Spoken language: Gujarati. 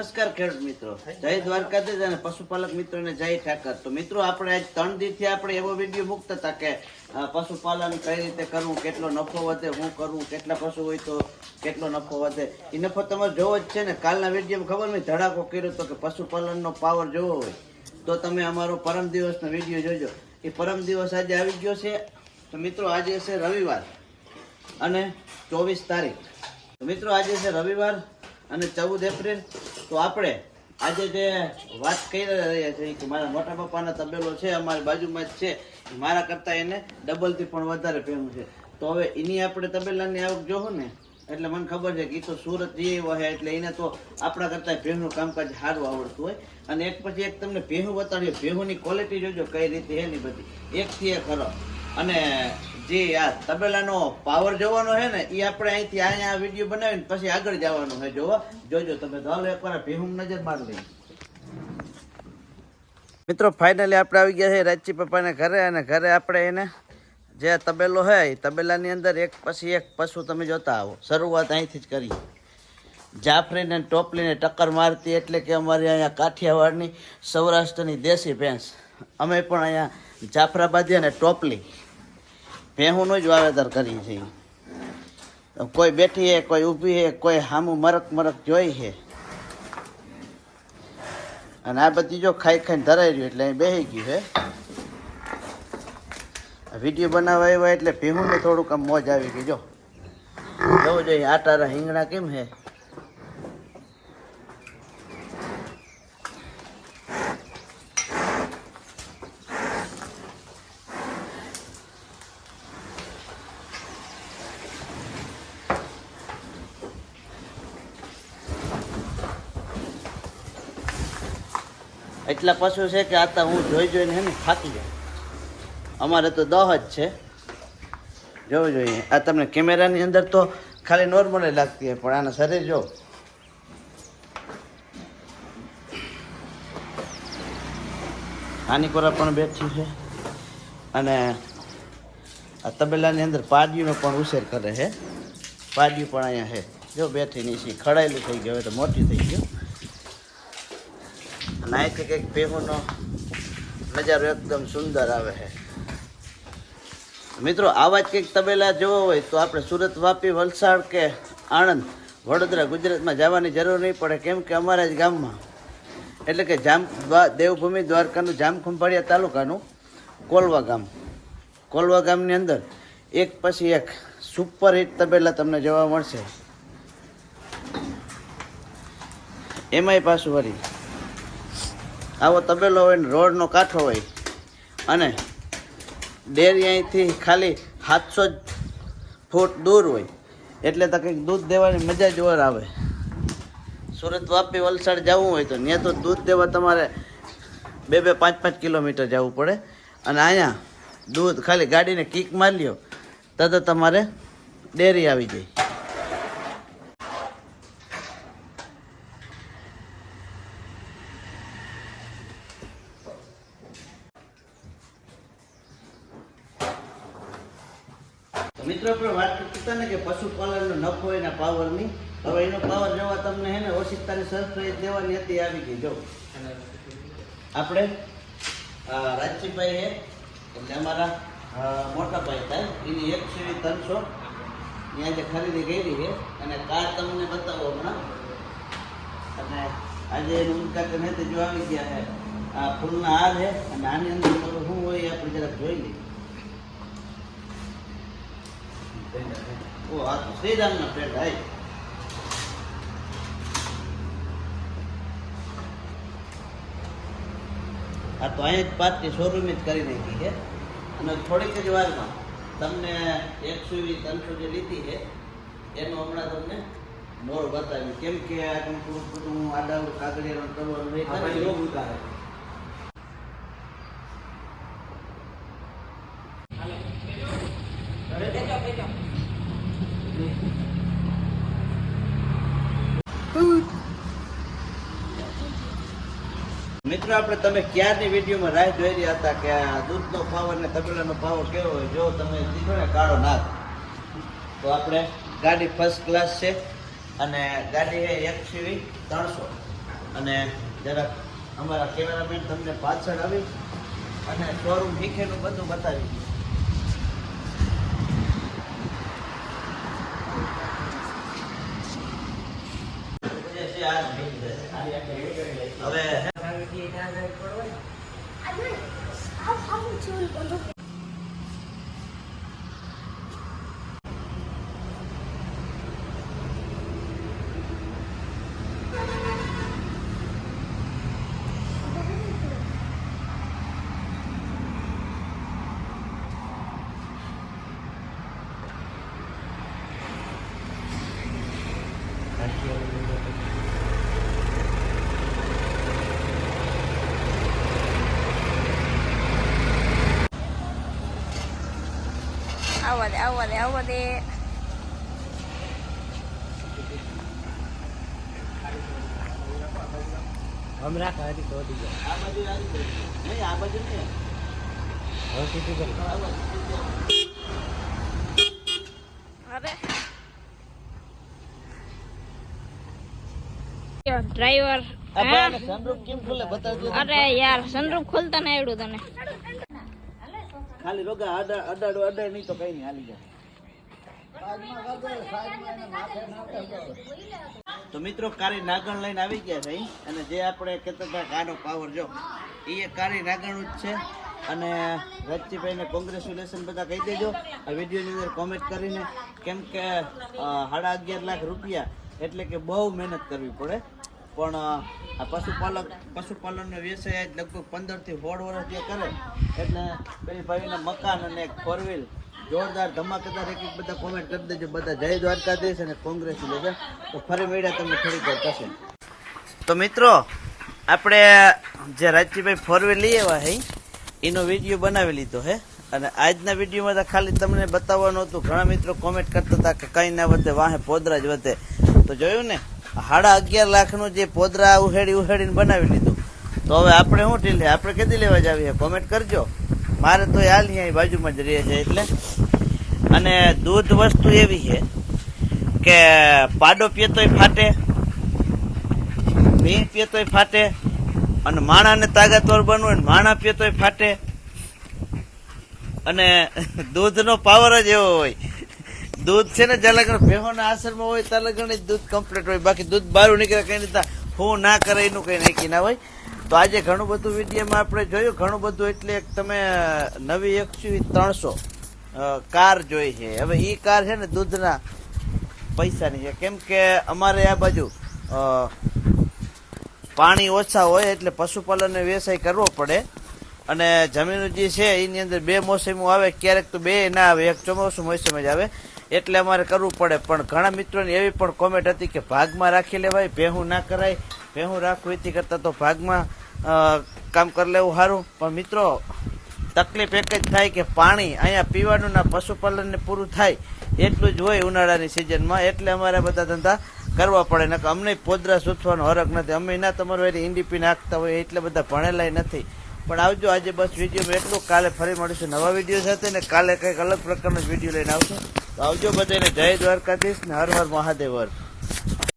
નમસ્કાર ખેડૂત મિત્રો. જય દ્વારકાધીશ અને પશુપાલક મિત્રોને જય ઠાકર. તો મિત્રો આપણે આજ ત્રણ દિવસથી આપણે એવો વીડિયો મૂકતા હતા કે પશુપાલન કઈ રીતે કરવું કેટલો નફો વધે શું કરવું કેટલા પશુ હોય તો કેટલો નફો વધે. એ નફો તમારે જોવો જ છે ને કાલના વિડીયોમાં ખબર નહીં ધડાકો કર્યો તો કે પશુપાલનનો પાવર જોવો હોય. તો તમે અમારો પરમ દિવસનો વીડિયો જોજો. એ પરમ દિવસ આજે આવી ગયો છે. તો મિત્રો આજે છે રવિવાર અને ચોવીસ તારીખ. તો મિત્રો આજે છે રવિવાર અને ચૌદ એપ્રિલ. તો આપણે આજે જે વાત કરી રહ્યા છીએ કે મારા મોટા પપ્પાનો તબેલો છે, અમારી બાજુમાં જ છે. મારા કરતાં એને ડબલથી પણ વધારે પહેરું છે. તો હવે એની આપણે તબેલાની આવક જોહો ને, એટલે મને ખબર છે કે એ તો સુરત જે છે એટલે એને તો આપણા કરતાં ભેહનું કામકાજ સારું આવડતું હોય. અને એક પછી એક તમને ભેહું બતાવીએ ભેહુંની ક્વોલિટી જોજો કઈ રીતે એની બધી. એકથી એક ખરો અને જે આ તબેલાનો પાવર જોવાનો છે ને એ આપણે અહીંથી અહીંયા વીડિયો બનાવીને પછી આગળ જવાનું છે. જોવો, જોજો તમે. હાલો એકવાર ભેહું નજર માર લઈ મિત્રો ફાઇનલી આપણે આવી ગયા છે રાચી પપ્પાને ઘરે અને ઘરે આપણે એને જે તબેલો છે એ તબેલાની અંદર એક પછી એક પશુ તમે જોતા આવો. શરૂઆત અહીંથી જ કરી. જાફરીને ટોપલીને ટક્કર મારતી એટલે કે અમારી અહીંયા કાઠિયાવાડની સૌરાષ્ટ્રની દેશી ભેંસ. અમે પણ અહીંયા જાફરાબાદી અને ટોપલી ભેહુંનું જ વાવેતર કરીએ છીએ. કોઈ બેઠી હે, કોઈ ઊભી હે, કોઈ હામું મરક મરક જોઈ છે અને આ બધી જો ખાઈ ખાઈને ધરાઈ રહ્યું એટલે અહીં બેસી ગયું છે વીડિયો બનાવવા આવ્યા એટલે ભેહુંને થોડુંક આમ મોજ આવી ગઈ. જો જોઈએ, આટારા રીંગણા કેમ છે એટલા પશુ છે કે આતા હું જોઈ જોઈને હે ને થાકી જાય. અમારે તો દહ જ છે. જોવું જોઈએ. આ તમને કેમેરાની અંદર તો ખાલી નોર્મલ લાગતી હોય, પણ આના શરીર જો. આની કોરા પણ બેઠી છે. અને આ તબેલાની અંદર પાડીનો પણ ઉછેર કરે છે. પાડ્યું પણ અહીંયા છે. જો બેઠી નીચી ખડાયેલું થઈ ગયું હવે તો મોટી થઈ ગયું. અહીંથી કંઈક ભેહુંનો નજારો એકદમ સુંદર આવે છે. મિત્રો આવા જ કંઈક તબેલા જોવો હોય તો આપણે સુરત વાપી, વલસાડ કે આણંદ, વડોદરા, ગુજરાતમાં જવાની જરૂર નહીં પડે, કેમ કે અમારા જ ગામમાં, એટલે કે જામ દ્વા- દેવભૂમિ દ્વારકાનું જામખંભાળિયા તાલુકાનું કોલવા ગામ. કોલવા ગામની અંદર એક પછી એક સુપર હિટ તબેલા તમને જોવા મળશે. એમાંય પાછું વળી આવો તબેલો હોય ને રોડનો કાંઠો હોય અને ડેરી અહીંથી ખાલી સાતસો જ ફૂટ દૂર હોય એટલે તો કંઈક દૂધ દેવાની મજા જ ઓર આવે. સુરત વાપી વલસાડ જવું હોય તો ત્યાં તો દૂધ દેવા તમારે બે બે પાંચ પાંચ કિલોમીટર જવું પડે. અને અહીંયા દૂધ ખાલી ગાડીને કિક મારી લ્યો તો તમારે ડેરી આવી જાય. મિત્રો આપણે વાત કરતા હતા ને કે પશુપાલનનો નફો એના પાવરની. હવે એનો પાવર જોવા તમને હે ને ઓશિકતાની સરપ્રાઈઝ દેવાની હતી, આવી ગઈ, જો. આપણે રાજીભાઈ હે, એટલે અમારા મોટા ભાઈ થાય એની એક સીડી ત્રણસો ત્યાં જે ખરીદી કરી છે. અને કાર તમને બતાવો હમણાં. અને આજે એનું ઉદઘાટન હે જો આવી ગયા છે. આ ફૂલના હાર છે, અને આની અંદર શું હોય એ આપણે જરાક જોઈ લઈએ. ઓ આ તો શ્રીરામના પેટ હાય. આ તો અહીંયા જ પાર્ટી શોરૂમ જ કરી નાખી છે. અને થોડીક જ વારમાં તમને એકસો વી ત્રણસો જે લીધી છે એનો હમણાં તમને મોર બતાવ્યું. કેમ કે આ થોડુંક બધું આડા કાગળિયાનો કરવાનું મિત્રો, આપણે તમે ક્યારની વિડીયોમાં રાહ જોઈ રહ્યા હતા કે આ દૂધનો પાવર ને તબેલાનો પાવર કેવો હોય, જો તમે દીધો ને કાળો નાગ તો આપણે ગાડી ફર્સ્ટ ક્લાસ છે અને ગાડી છે એક સીવી ત્રણસો અને જરાક અમારા કેમેરામેન તમને પાછળ આવી અને શોરૂમ શીખેલું બધું બતાવી દઈએ. જે છે આ જ ભેગી જશે. હવે આવવા દે આવવા દે આવવા દે हम રાખા હતી તો વધી ગયા આ બાજુ આવી જશે. નહીં આ બાજુ નહીં હવે સીધું કરી આ બાજુ. અરે ડ્રાઈવર આ ભાઈ આને sunroof કેમ ખુલે બતાવજો તો. અરે યાર સનરૂફ ખોલતા ના આવડ્યું તને ખાલી રોગા અડા અડાડો અડે નહીં તો કઈ નહીં હાલી જાય. તો મિત્રો, કાળી નાગણ લઈને આવી ગયા છે અને જે આપણે કહેતા હતા કાનો પાવર જો એ કાળી નાગણ જ છે. અને રજજીભાઈને કોંગ્રેચ્યુલેશન બધા કહી દેજો. આ વિડીયોની અંદર કોમેન્ટ કરીને, કેમ કે સાડા અગિયાર લાખ રૂપિયા એટલે કે બહુ મહેનત કરવી પડે. પણ આ પશુપાલક, પશુપાલનનો વ્યવસાય લગભગ પંદરથી સોળ વર્ષ જે કરે, એટલે પેલી ભાઈના મકાન અને ફોર વ્હીલ જોરદાર ધમાકેદાર એક એક બધા કોમેન્ટ કરી દેજો, બધા જય દ્વારકાધીશ અને લેશે તો ફરી મળ્યા તમને થોડીક વાર થશે તો મિત્રો, આપણે જે રાજજીભાઈ ફોર વ્હીલ લઈ આવ્યા હે, એનો વીડિયો બનાવી લીધો હે. અને આજના વિડીયોમાં તો ખાલી તમને બતાવવાનું હતું, ઘણા મિત્રો કોમેન્ટ કરતા હતા કે કંઈ ના વધે, વાહે પોદરા જ વધે. તો જોયું ને? સાડા અગિયાર લાખનું જે પોદરા ઉહેડી ઉહેડીને બનાવી લીધું. તો હવે આપણે શું ઢીલે? આપણે કેદી લેવા જાવીએ? કોમેન્ટ કરજો. મારે તો હાલ અહીં બાજુમાં જ રહે છે એટલે. અને દૂધ વસ્તુ એવી છે કે પાડો પીએતોય ફાટે ભીણ પીતોય ફાટે, અને માણાને તાકાતવર બનવું હોય માણા પીએતોય ફાટે. અને દૂધનો પાવર જ એવો હોય. દૂધ છે ને, જ્યાં લગ્ન ભેહોના આશ્રમમાં હોય, ત્યાં લગ્ન દૂધ કમ્પ્લીટ હોય. બાકી દૂધ બહાર નીકળે કઈ નહીં હું ના કરે, એનું કઈ નાખી ના હોય. તો આજે ઘણું બધું વિડીયોમાં આપણે જોયું. ઘણું બધું એટલે એક તમે નવી એકસી ત્રણસો કાર જોઈ છે. હવે એ કાર છે ને, દૂધના પૈસાની છે. કેમ કે અમારે આ બાજુ પાણી ઓછા હોય એટલે પશુપાલનનો વ્યવસાય કરવો પડે. અને જમીન જે છે, એની અંદર બે મોસમો આવે, ક્યારેક તો બે ના આવે. એક ચોમાસું, મોસમ જ આવે. એટલે અમારે કરવું પડે. પણ ઘણા મિત્રોની એવી પણ કોમેન્ટ હતી કે ભાગમાં રાખી લેવાય, ભેહું ના કરાય. ભેહું રાખવું એથી કરતાં તો ભાગમાં કામ કરી લેવું સારું. પણ મિત્રો, તકલીફ એક જ થાય કે પાણી અહીંયા પીવાનું ના પશુપાલનને પૂરું થાય. એટલું જ હોય ઉનાળાની સિઝનમાં. એટલે અમારે બધા ધંધા કરવા પડે. ને અમને પોદરા સૂચવાનો હરક નથી. અમે ના તમારું એની ઇન્ડીપી નાખતા હોય એટલે બધા ભણેલાય નથી. પણ આવજો, આજે બસ વિડીયોમાં એટલું. કાલે ફરી મળીશું નવા વીડિયો સાથે ને કાલે કંઈક અલગ પ્રકારનો વીડિયો લઈને આવશું. આવજો બધાને જય દ્વારકાધીશ ને હર હર મહાદેવ